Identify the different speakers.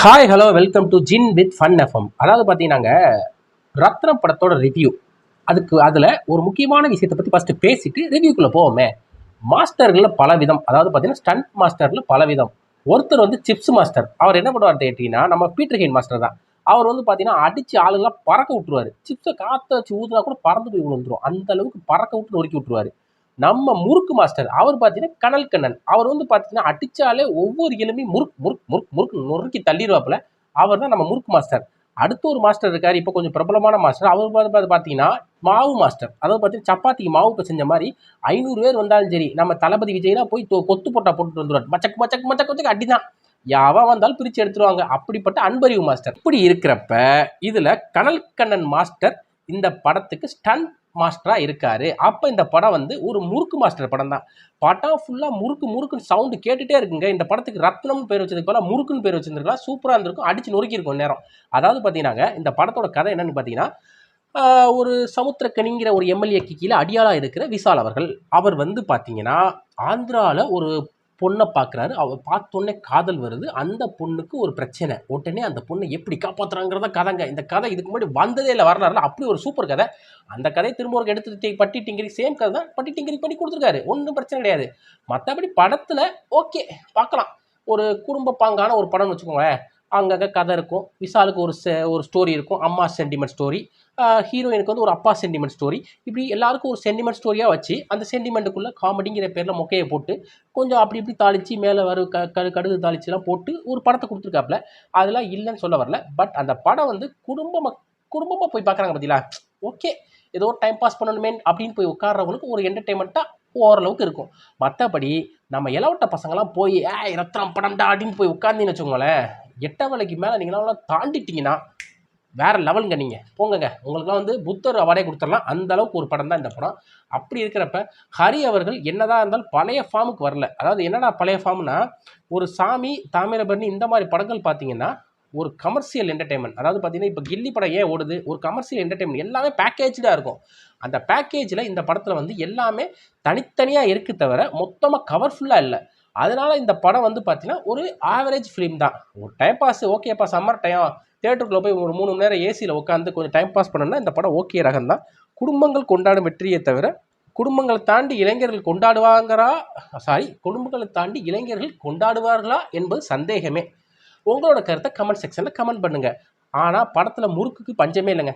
Speaker 1: Hi hello welcome to gin with fun FM அதாவது பார்த்தீங்கன்னாங்க ரத்னம் படத்தோட ரிவ்யூ அதுக்கு அதில் ஒரு முக்கியமான விஷயத்தை பற்றி ஃபஸ்ட்டு பேசிட்டு ரிவ்யூக்குள்ளே போவோமே. மாஸ்டர்களில் பல விதம் அதாவது பார்த்தீங்கன்னா ஸ்டண்ட் மாஸ்டரில் பல விதம் ஒருத்தர் வந்து சிப்ஸ் மாஸ்டர் அவர் என்ன பண்ணுவார் கேட்டிங்கன்னா நம்ம பீட்டர் ஹெயின் மாஸ்டர் தான். அவர் வந்து பார்த்தீங்கன்னா அடித்து ஆளுங்களாம் பறக்க விட்டுருவார். சிப்ஸை காற்ற வச்சு ஊதுனா கூட பறந்து போய் விழுந்துரும். அந்த அளவுக்கு பறக்க விட்டு நொறுக்கி விட்டுருவார். நம்ம முறுக்கு மாஸ்டர் அவர் பார்த்தீங்கன்னா கனல் கண்ணன். அவர் வந்து பார்த்தீங்கன்னா அடித்தாலே ஒவ்வொரு எலும்பையும் முறுக்கு முறுக்கு முறுக் முறுக்கு நொறுக்கி தள்ளிடுவாப்புல அவர் தான் நம்ம முறுக்கு மாஸ்டர். அடுத்த ஒரு மாஸ்டர் இருக்கார் இப்போ கொஞ்சம் பிரபலமான மாஸ்டர். அவர் பார்த்து பார்த்தீங்கன்னா மாவு மாஸ்டர். அதாவது பார்த்தீங்கன்னா சப்பாத்திக்கு மாவு இப்போ செஞ்ச மாதிரி ஐநூறு பேர் வந்தாலும் சரி நம்ம தளபதி விஜய்னா போய் தொ- கொத்து போட்டா போட்டுட்டு வந்துடுவார் மச்சக் மச்சக் மச்சக்கு அடி தான் யாவா வந்தாலும் பிரித்து எடுத்துருவாங்க. அப்படிப்பட்ட அன்பறிவு மாஸ்டர். இப்படி இருக்கிறப்ப இதில் கனல் கண்ணன் மாஸ்டர் இந்த படத்துக்கு ஸ்டன் மாஸ்டராக இருக்கார். அப்போ இந்த படம் வந்து ஒரு முறுக்கு மாஸ்டர் படம் தான் படம் ஃபுல்லாக முறுக்கு முறுக்குன்னு சவுண்டு கேட்டுகிட்டே இருக்குங்க. இந்த படத்துக்கு ரத்னம்னு பேர் வச்சதுக்கு போல முறுக்குன்னு பேர் வச்சிருந்துருக்கலாம். சூப்பராக இருந்திருக்கும். அடிச்சு நொறுக்கியிருக்கும் நேரம். அதாவது பார்த்தீங்கன்னாங்க இந்த படத்தோட கதை என்னென்னு பார்த்தீங்கன்னா ஒரு சமுத்திரக்கனிங்கிற ஒரு எம்எல்ஏக்கு கீழே அடியாளாக இருக்கிற விஷால் அவர்கள். அவர் வந்து பார்த்தீங்கன்னா ஆந்திராவில் ஒரு பொண்ணை பார்க்குறாரு அவர் பார்த்தோன்னே காதல் வருது. அந்த பொண்ணுக்கு ஒரு பிரச்சனை. உடனே அந்த பொண்ணை எப்படி காப்பாற்றுறாங்கிறத கதைங்க. இந்த கதை இதுக்கு முன்னாடி வந்ததே இல்லை வரலாறுல. அப்படி ஒரு சூப்பர் கதை. அந்த கதையை திரும்ப ஒரு எடுத்து பட்டி டிங்கிரி சேம் கதை தான் பட்டி டிங்கிரி பண்ணி கொடுத்துருக்காரு. ஒன்றும் பிரச்சனை கிடையாது. மற்றபடி படத்தில் ஓகே பார்க்கலாம். ஒரு குடும்ப பாங்கான ஒரு படம்னு வச்சுக்கோங்களேன். அங்கங்கே கதை இருக்கும். விஷாலுக்கு ஒரு ஒரு ஸ்டோரி இருக்கும். அம்மா சென்டிமெண்ட் ஸ்டோரி ஹீரோயினுக்கு வந்து ஒரு அப்பா சென்டிமெண்ட் ஸ்டோரி இப்படி எல்லாருக்கும் ஒரு சென்டிமெண்ட் ஸ்டோரியாக வச்சு அந்த சென்டிமெண்ட்டுக்குள்ளே காமெடிங்கிற பேரில் மொக்கையை போட்டு கொஞ்சம் அப்படி இப்படி தாளித்து மேலே வர க கடு கடுகு தாளிச்சுலாம் போட்டு ஒரு படத்தை கொடுத்துருக்காப்புல அதெல்லாம் இல்லைன்னு சொல்ல வரல. பட் அந்த படம் வந்து குடும்பமாக குடும்பமாக போய் பார்க்குறாங்க பார்த்தீங்களா ஓகே ஏதோ டைம் பாஸ் பண்ணணுமே அப்படின்னு போய் உட்காடுறவங்களுக்கு ஒரு என்டர்டைன்மெண்ட்டாக ஓரளவுக்கு இருக்கும். மற்றபடி நம்ம இளவட்ட பசங்களாம் போய் ஏய் ரத்னம் படம்டா அப்படின்னு போய் உட்காந்துன்னு வச்சுக்கோங்களேன் எட்ட மேலே நீங்களாம் தாண்டிட்டீங்கன்னா வேறு லெவலுங்க நீங்கள் போங்கங்க. உங்களுக்குலாம் வந்து புத்தர் அவார்டே கொடுத்துடலாம். அந்த அளவுக்கு ஒரு படம் தான் இந்த படம். அப்படி இருக்கிறப்ப ஹரி அவர்கள் என்னதான் இருந்தாலும் பழைய ஃபார்முக்கு வரல. அதாவது என்னடா பழைய ஃபார்ம்னா ஒரு சாமி தாமிரபரணி இந்த மாதிரி படங்கள் பார்த்தீங்கன்னா ஒரு கமர்ஷியல் என்டர்டைன்மெண்ட் அதாவது பார்த்தீங்கன்னா இப்போ கில்லி படம் ஏன் ஓடுது? ஒரு கமர்ஷியல் என்டர்டைன்மெண்ட் எல்லாமே பேக்கேஜாக இருக்கும். அந்த பேக்கேஜில் இந்த படத்தில் வந்து எல்லாமே தனித்தனியாக இருக்குது தவிர மொத்தமாக கவர்ஃபுல்லாக இல்லை. அதனால் இந்த படம் வந்து பார்த்தீங்கன்னா ஒரு ஆவரேஜ் ஃபிலிம் தான். ஒரு டைம் பாஸ் ஓகேப்பா சம்மர் டைம் தேட்டருக்குள்ளே போய் ஒரு மூணு மணி நேரம் ஏசியில் உட்காந்து கொஞ்சம் டைம் பாஸ் பண்ணணும்னா இந்த படம் ஓகே ரகம் தான். குடும்பங்கள் கொண்டாடும் வெற்றியை தவிர குடும்பங்களை தாண்டி இளைஞர்கள் கொண்டாடுவாங்கிறா சாரி குடும்பங்களை தாண்டி இளைஞர்கள் கொண்டாடுவார்களா என்பது சந்தேகமே. உங்களோட கருத்தை கமெண்ட் செக்ஷனில் கமெண்ட் பண்ணுங்கள் ஆனால் படத்தில் முறுக்குக்கு பஞ்சமே இல்லைங்க.